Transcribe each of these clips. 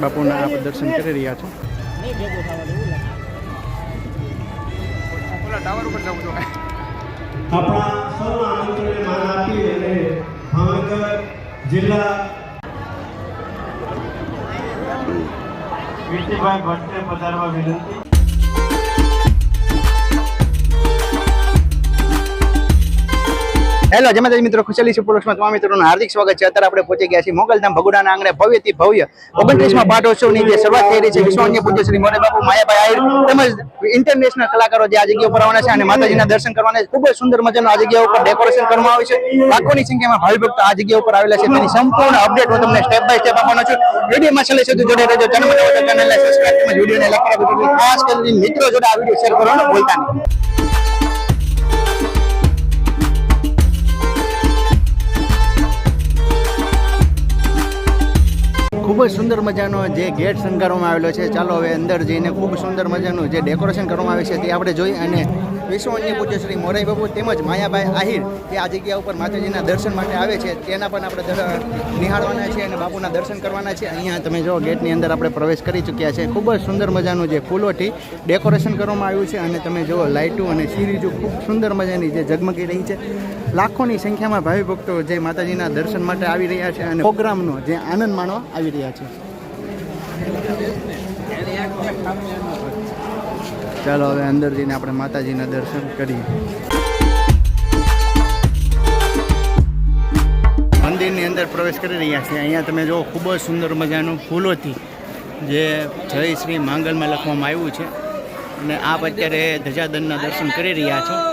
બાપુના આ દર્શન કરી રહ્યા છો. આપણા ભાવનગર જિલ્લા કીર્તિભાઈ ભટ્ટને પધારવા વિનંતી. હેલો જય મિત્રો, ખુશાલી સુપરલોક્સમાં તમામ મિત્રોનું હાર્દિક સ્વાગત છે. અત્યારે આપણે પહોંચી ગયા છીએ મોગલધામ ભગુડાના આંગણે ભવ્યથી ભવ્ય ઓગણત્રીસમાં પાટોત્સવની જે શરૂઆત થઈ રહી છે વિશ્વાન્ય પૂજ્ય શ્રી મોરે બાપુ, માયાભાઈ આહિર તેમજ ઇન્ટરનેશનલ કલાકારો જે આ જગ્યા ઉપર આવવાના છે અને માતાજીના દર્શન કરવાના ખૂબ જ સુંદર મજાનું આ જગ્યા ઉપર ડેકોરેશન કરવામાં આવ્યું છે. લાખોની સંખ્યામાં ભાવિ આ જગ્યા ઉપર આવેલા છે. તેની સંપૂર્ણ અપડેટ હું તમને સ્ટેપ બાય સ્ટેપ આપવાનો છું. વિડીયોમાં છેલ્લે સુધી જોડે રહેજો. ચેનલ ચેનલને સબસ્ક્રાઇબ તેમજ વિડીયોને લાઈક કરો. ખાસ કરીને મિત્રો જોડે આ વીડિયો શેર કરવાનો ભૂલતા નહીં. ખૂબ જ સુંદર મજાનો જે ગેટ શણગારવામાં આવેલો છે. ચાલો હવે અંદર જઈને ખૂબ સુંદર મજાનું જે ડેકોરેશન કરવામાં આવે છે તે આપણે જોઈ અને વિશ્વ અન્ય પૂજ્ય શ્રી મોરાઈ બાપુ તેમજ માયાભાઈ આહિર તે આ જગ્યા ઉપર માતાજીના દર્શન માટે આવે છે, તેના પણ આપણે નિહાળવાના છે અને બાપુના દર્શન કરવાના છે. અહીંયા તમે જો ગેટની અંદર આપણે પ્રવેશ કરી ચૂક્યા છે. ખૂબ જ સુંદર મજાનું જે ફૂલોથી ડેકોરેશન કરવામાં આવ્યું છે અને તમે જુઓ લાઇટો અને સિરીજો ખૂબ સુંદર મજાની જે ઝગમગી રહી છે. લાખોની સંખ્યામાં ભાવિ ભક્તો જે માતાજીના દર્શન માટે આવી રહ્યા છે અને પ્રોગ્રામનો જે આનંદ માણવા આવી રહ્યા છે. ચાલો હવે અંદર જઈને આપણે માતાજીના દર્શન કરીએ. મંદિરની અંદર પ્રવેશ કરી રહ્યા છીએ. અહીંયા તમે જો ખૂબ જ સુંદર મજાનું ફૂલોથી જે જય શ્રી માંગલમાં લખવામાં આવ્યું છે. અને આપ અત્યારે ધજાદનના દર્શન કરી રહ્યા છો.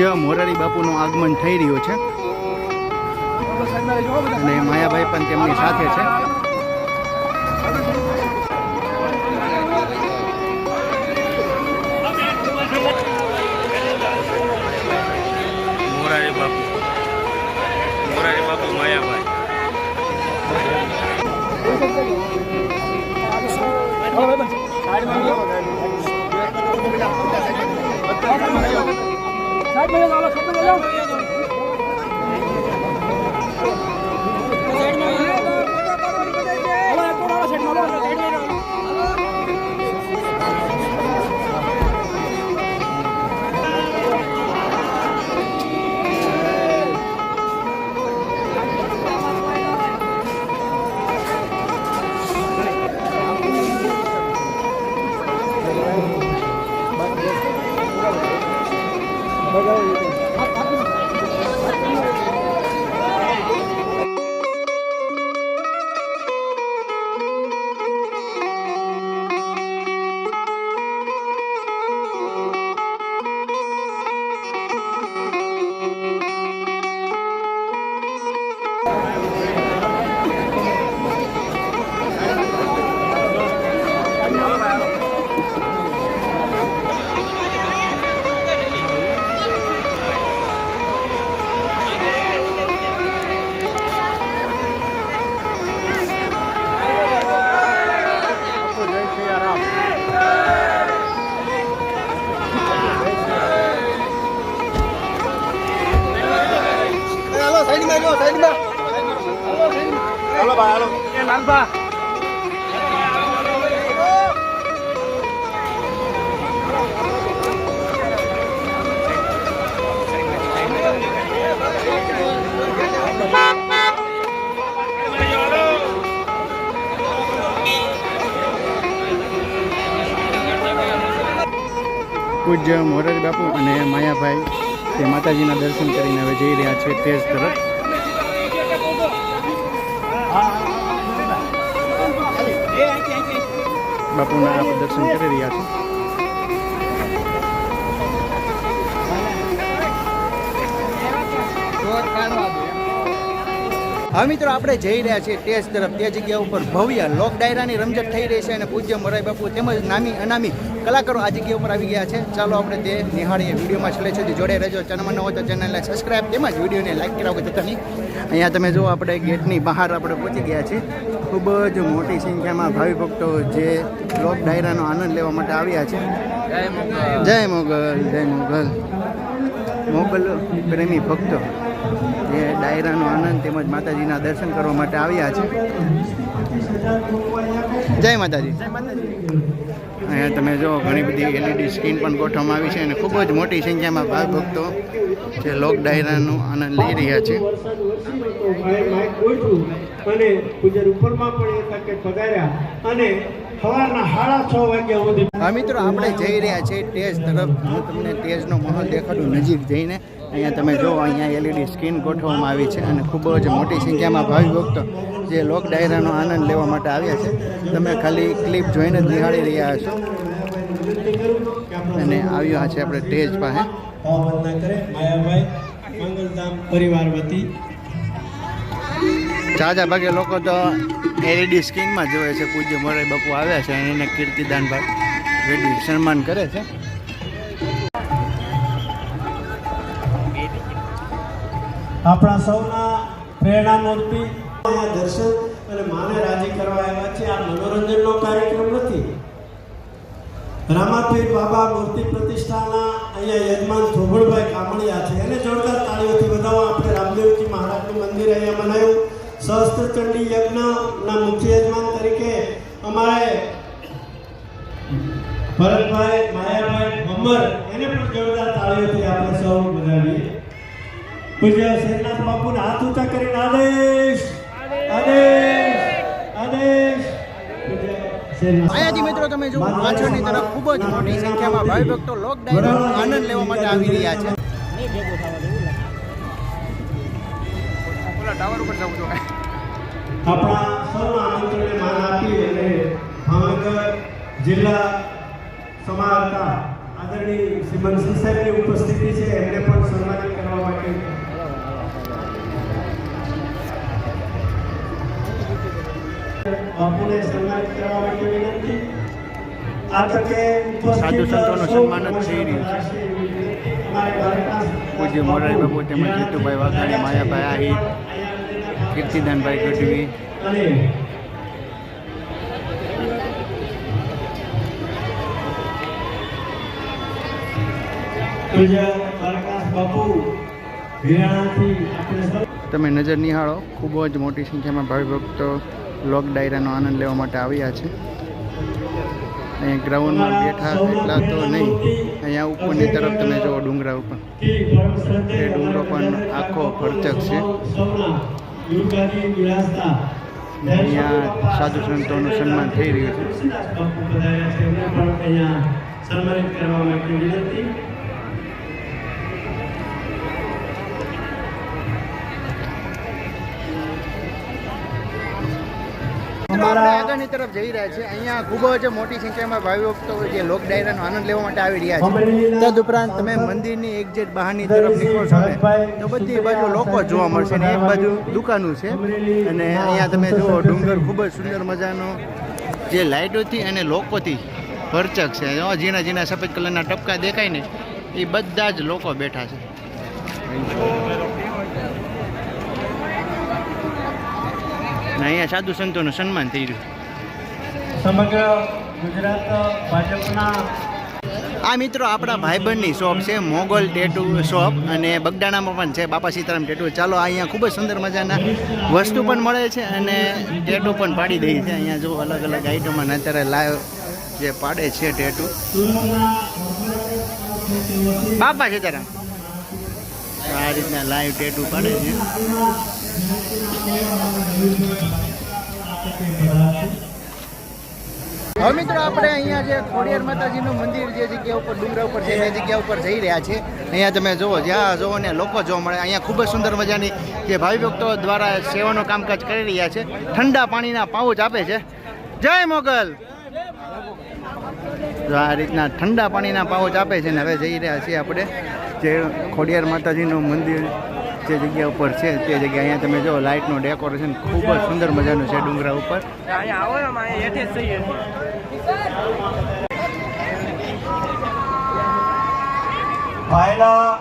પૂજ્ય મોરારી બાપુનું આગમન થઈ રહ્યું છે. અને માયાભાઈ પણ તેમની સાથે છે. મોરારી બાપુ. મોરારી બાપુ માયાભાઈ. 来，没有拉了，全部扔扔。Legal aí, પૂજ્ય મોરજ બાપુ અને માયાભાઈ તે માતાજીના દર્શન કરીને હવે જઈ રહ્યા છે તેજ તરફ. બાપુના આપ દર્શન કરી રહ્યા છો હવે મિત્રો આપણે જઈ રહ્યા છીએ ટેસ્ટ તરફ. તે જગ્યા ઉપર ભવ્ય લોક ડાયરાની રમઝટ થઈ રહી છે અને પૂજ્ય મોરાઈ બાપુ તેમજ નામી અનામી કલાકારો આ જગ્યા ઉપર આવી ગયા છે. ચાલો આપણે તે નિહાળીએ. વિડીયોમાં છેલ્લે સુધી જોડે રહેજો. ચેનલમાં ન હોય તો ચેનલને સબસ્ક્રાઈબ તેમજ વિડીયોને લાઈક કરાવો જતા નહીં અહીંયા તમે જુઓ આપણે ગેટની બહાર આપણે પહોંચી ગયા છીએ. ખૂબ જ મોટી સંખ્યામાં ભાવિ ભક્તો જે લોક ડાયરાનો આનંદ લેવા માટે આવ્યા છે. જય મોગલ. જય મોગલ જય મોગલ. મોગલ પ્રેમી ભક્તો. જે ડાયરાનો આનંદ તેમજ માતાજીના દર્શન કરવા માટે આવ્યા છે. જય માતાજી. અહીંયા તમે જો ઘણી બધી એલઈડી સ્ક્રીન પણ ગોઠવવામાં આવી છે અને ખૂબ જ મોટી સંખ્યામાં ભાગ ભક્તો જે લોક ડાયરાનો આનંદ લઈ રહ્યા છે. પણ પધાર્યા અને સવારના સાડા છ વાગ્યા સુધી. હા મિત્રો આપણે જઈ રહ્યા છીએ ટેજ તરફ. હું તમને ટેજનો માહોલ દેખાડું નજીક જઈને અહીંયા તમે જો અહીંયા એલઈડી સ્ક્રીન ગોઠવવામાં આવી છે અને ખૂબ જ મોટી સંખ્યામાં ભાવિ ભક્તો જે લોક ડાયરાનો આનંદ લેવા માટે આવ્યા છે. તમે ખાલી ક્લિપ જોઈને જ નિહાળી રહ્યા કે અને આવ્યા છે આપણે ટેજ પાસે. માયાભાઈ મંગલધામ પરિવાર વતી. જાજા ભાગે લોકો તો એલઈડી સ્કીનમાં જોવે છે, પૂજ્ય મોરારી બાપુ આવ્યા છે એને કીર્તિદાન ભાઈ સન્માન કરે છે. આપણા સૌના પ્રેરણા મૂર્તિ દર્શન અને માને રાજી કરવા આવ્યા છે. આ મનોરંજનનો કાર્યક્રમ નથી. રામાપીર બાબા મૂર્તિ પ્રતિષ્ઠાના અહીંયા યજમાન થોભણભાઈ કામળિયા છે. એને જોરદાર તાળીઓથી વધાવો આપણે રામદેવજી મહારાજનું મંદિર અહીંયા બનાવ્યું. સહસ્ત્ર ચંડી યજ્ઞના મુખ્ય યજમાન તરીકે અમારે ભરતભાઈ માયાભાઈ અમર એને પણ જોરદાર તાળીઓથી આપણે સૌ બધાવીએ. પૂજ્ય શેરનાથ બાપુને હાથ ઊંચા કરીને આદેશ આદેશ આદેશ. માયાજી મિત્રો તમે જો પાછળની તરફ ખૂબ જ મોટી સંખ્યામાં ભાઈ ભક્તો લોક ડાયરાનો આનંદ લેવા માટે આવી રહ્યા છે. ટાવર ઉપર જવું જોઈએ. આપણા સૌના આમંત્રણને માન આપી અને ભાવનગર જિલ્લા સમાહર્તા આદરણીય શ્રીમંત મનસુખ સાહેબની ઉપસ્થિતિ છે એમને પણ સન્માનિત કરવા માટે બાપુને સન્માનિત કરવા માટે વિનંતી આ તકે સાધુ સંતોનું સન્માન જ થઈ રહ્યું છે. પૂજ્ય મોરારી બાપુ તેમજ જીતુભાઈ વાઘાણી માયાભાઈ આહિર કીર્તિદાનભાઈ ગઢવી. તમે નજર નિહાળો ખૂબ જ મોટી સંખ્યામાં ભાવિ ભક્તો લોક ડાયરાનો આનંદ લેવા માટે આવ્યા છે. અહીંયા ગ્રાઉન્ડમાં બેઠા એટલા તો નહીં અહીંયા ઉપરની તરફ તમે જુઓ ડુંગરા ઉપર. એ ડુંગરો પણ આખો ભરચક છે. અહીંયા સાધુ સંતોનું સન્માન થઈ રહ્યું છે. સન્માનિત કરવા માટે વિનંતી આગળની તરફ જઈ રહ્યા છે. અહીંયા ખૂબ જ મોટી સંખ્યામાં ભાવિ ભક્તો જે લોક ડાયરાનો આનંદ લેવા માટે આવી રહ્યા છે. તદુપરાંત તમે મંદિરની એક્ઝેટ બહારની તરફ નીકળશો ને, તો બધી બાજુ લોકો જોવા મળશે ને. એક બાજુ દુકાનો છે અને અહીંયા તમે જુઓ, ડુંગર ખૂબ જ સુંદર મજાનો જે લાઇટોથી અને લોકોથી ભરચક છે. ઝીણા ઝીણા સફેદ કલરના ટપકા દેખાય ને, એ બધા જ લોકો બેઠા છે. અહીંયા સાધુ સંતોનું સન્માન થઈ રહ્યું. સમગ્ર ગુજરાત ભાજપના આ મિત્રો આપણા ભાઈબંધની શોપ છે, મોગલ ટેટુ શોપ અને બગડાણામાં પણ છે, બાપા સીતારામ ટેટુ ચાલો અહીંયા ખૂબ જ સુંદર મજાના વસ્તુ પણ મળે છે અને ટેટુ પણ પાડી દે છે અહીંયા જો અલગ અલગ આઈટમમાં અત્યારે લાઈવ જે પાડે છે ટેટુ બાપા સીતારામ. આ રીતના લાઈવ ટેટુ પાડે છે. હવે મિત્રો આપણે અહીંયા જે ખોડિયાર માતાજીનું મંદિર જે જગ્યા ઉપર, ડુંગરા ઉપર છે એ જગ્યા ઉપર જઈ રહ્યા છે. અહીંયા તમે જુઓ, જ્યાં જુઓ ને લોકો જોવા મળે. અહીંયા ખૂબ જ સુંદર મજાની જે ભાવિ ભક્તો દ્વારા સેવાનું કામકાજ કરી રહ્યા છે. ઠંડા પાણીના પાઉચ આપે છે. જય મોગલ! આ રીતના ઠંડા પાણીના પાઉચ આપે છે ને હવે જઈ રહ્યા છીએ આપણે. જે ખોડિયાર માતાજીનું મંદિર જે જગ્યા ઉપર છે, તે જગ્યા અહીંયા તમે જો લાઇટનું ડેકોરેશન ખૂબ જ સુંદર મજાનું છે ડુંગરા ઉપર. અહીંયા આવો ને અમે હેઠે જ જઈએ ભાયલા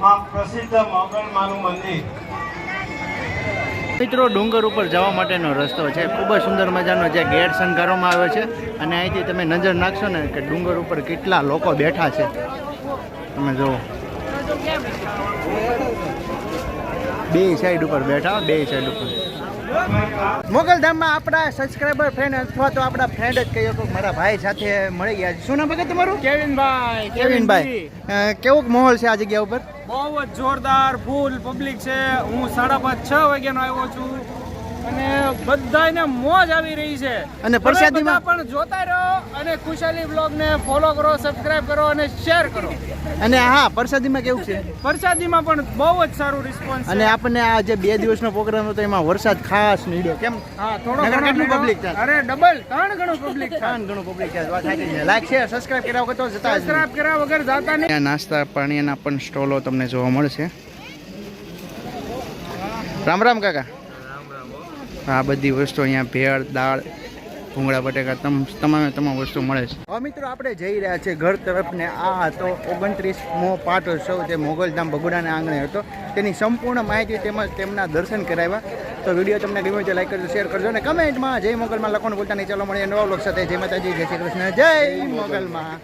માં પ્રસિદ્ધ મોગલ માનું મંદિર. મિત્રો, ડુંગર ઉપર જવા માટેનો રસ્તો છે. ખૂબ જ સુંદર મજાનો જે ગેટ શણગારવામાં આવ્યો છે. અને અહીંથી તમે નજર નાખશો ને કે ડુંગર ઉપર કેટલા લોકો બેઠા છે. તમે જુઓ. બે સાઈડ ઉપર બેઠા, બે સાઈડ ઉપર. મોગલધામમાં આપણા સબસ્ક્રાઈબર ફ્રેન્ડ અથવા તો આપણા ફ્રેન્ડ જ કહીએ તો મારા ભાઈ સાથે મળી ગયા છે. શું નામ ભગત તમારું? કેવિનભાઈ કેવિનભાઈ. કેવો માહોલ છે આ જગ્યા ઉપર? બહુ જ જોરદાર ફૂલ પબ્લિક છે. હું સાડા પાંચ છ વાગ્યાનો આવ્યો છું. અને બધાને મોજ આવી રહી છે. અને પ્રસાદીમાં- પણ જોતા રહો અને ખુશાલી બ્લોગને ફોલો કરો સબસ્ક્રાઇબ કરો અને શેર કરો. અને હા પ્રસાદીમાં કેવું છે? પ્રસાદીમાં પણ બહુ જ સારું રિસ્પોન્સ અને આપણને આ જે બે દિવસનો પ્રોગ્રામ હતો એમાં વરસાદ ખાસ નીડ્યો કેમ? હા થોડો કેટલું ભીડો. થાય? અરે ડબલ ત્રણ ગણું પબ્લિક ત્રણ ઘણું પબ્લિક છે વાત સાચી છે. લાઈક શેર સબસ્ક્રાઇબ કર્યા વગર તો જતા સબસ્ક્રાઇબ કર્યા વગર જતા નહીં. નાસ્તા પાણીના પણ સ્ટોલો તમને જોવા મળશે. રામ રામ કાકા. આ બધી વસ્તુ અહીંયા ભેળ, દાળ, ભૂંગળા, બટેકા, તમ, તમામે તમામ વસ્તુ મળે છે. મિત્રો, આપણે જઈ રહ્યા છીએ ઘર તરફ ને આ હતો ઓગણત્રીસમો પાટોત્સવ જે મોગલધામ બગોડાના આંગણે હતો. તેની સંપૂર્ણ માહિતી તેમજ તેમના દર્શન કરાવ્યા. તો વીડિયો તમને ગમ્યો તો લાઈક કરજો શેર કરજો અને કમેન્ટમાં જય મોગલમાં લખવાનું બોલતા નહીં. ચાલો મળીએ નવા બ્લોગ સાથે. જય માતાજી, જય શ્રી કૃષ્ણ, જય મોગલમાં.